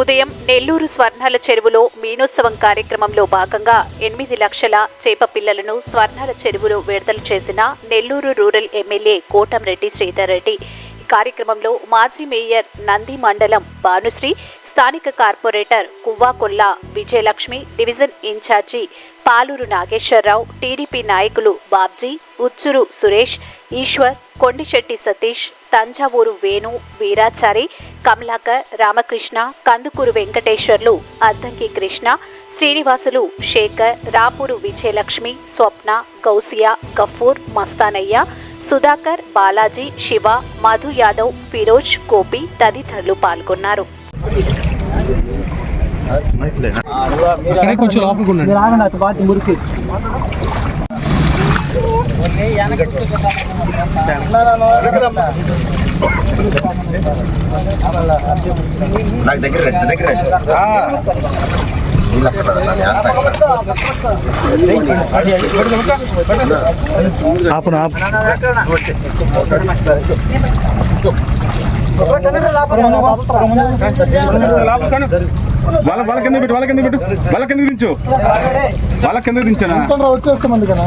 ఉదయం నెల్లూరు స్వర్ణాల చెరువులో మీనోత్సవం కార్యక్రమంలో భాగంగా ఎనిమిది లక్షల చేప పిల్లలను స్వర్ణాల చెరువులో విడుదల చేసిన నెల్లూరు రూరల్ ఎమ్మెల్యే కోటంరెడ్డి శ్రీధర్ రెడ్డి. ఈ కార్యక్రమంలో మాజీ మేయర్ నంది మండలం భానుశ్రీ స్థానిక corporator Kuvvakolla Vijayalakshmi division in charge Paluru Nageswararao TDP నాయకులు బాబ్జీ ఉచ్చురు సురేష్ ఈశ్వర్ కొండిశెట్టి సతీష్ తంజావూరు వేణు వీరాచారి కమలాకర్ రామకృష్ణ కందుకూరు వెంకటేశ్వర్లు అద్దంకి కృష్ణ శ్రీనివాసులు శేఖర్ రాపూరు విజయలక్ష్మి స్వప్న గౌసియా గఫూర్ మస్తానయ్య సుధాకర్ బాలాజీ శివ మధు యాదవ్ ఫిరోజ్ గోపి తదితరులు పాల్గొన్నారు. కొంచెం నాకు దగ్గర రండి, దగ్గర. ఆపును ఆపు. వాళ్ళ వాళ్ళ కింద పెట్టు వాళ్ళ కింద పెట్టు. వాళ్ళ కింద దించు. వాళ్ళ కింద దించానా? వచ్చేస్తామండి కదా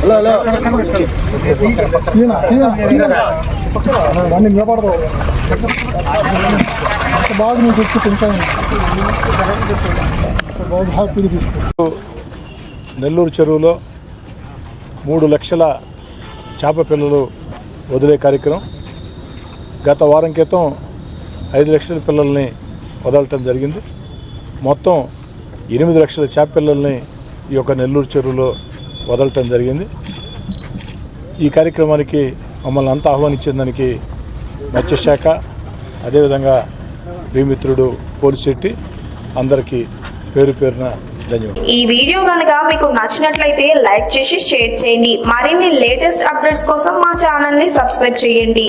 హలో హలో. నిలబడదు బాగా మీకు వచ్చి తింటాను బాగా హ్యాపీగా నెల్లూరు చెరువులో మూడు లక్షల చేప పిల్లలు వదిలే కార్యక్రమం. గత వారం క్రితం ఐదు లక్షల పిల్లల్ని వదలటం జరిగింది. మొత్తం ఎనిమిది లక్షల చేప పిల్లల్ని ఈ యొక్క నెల్లూరు చెరువులో వదలటం జరిగింది. ఈ కార్యక్రమానికి మమ్మల్ని అంతా ఆహ్వానించిన దానికి మత్స్యశాఖ అదేవిధంగా ప్రియమిత్రుడు శెట్టి అందరికీ పేరు పేరున ధన్యవాదాలు. ఈ వీడియో కనుక మీకు నచ్చినట్లయితే లైక్ చేసి షేర్ చేయండి. మరిన్ని లేటెస్ట్ అప్డేట్స్ కోసం మా ఛానల్ని సబ్స్క్రైబ్ చేయండి.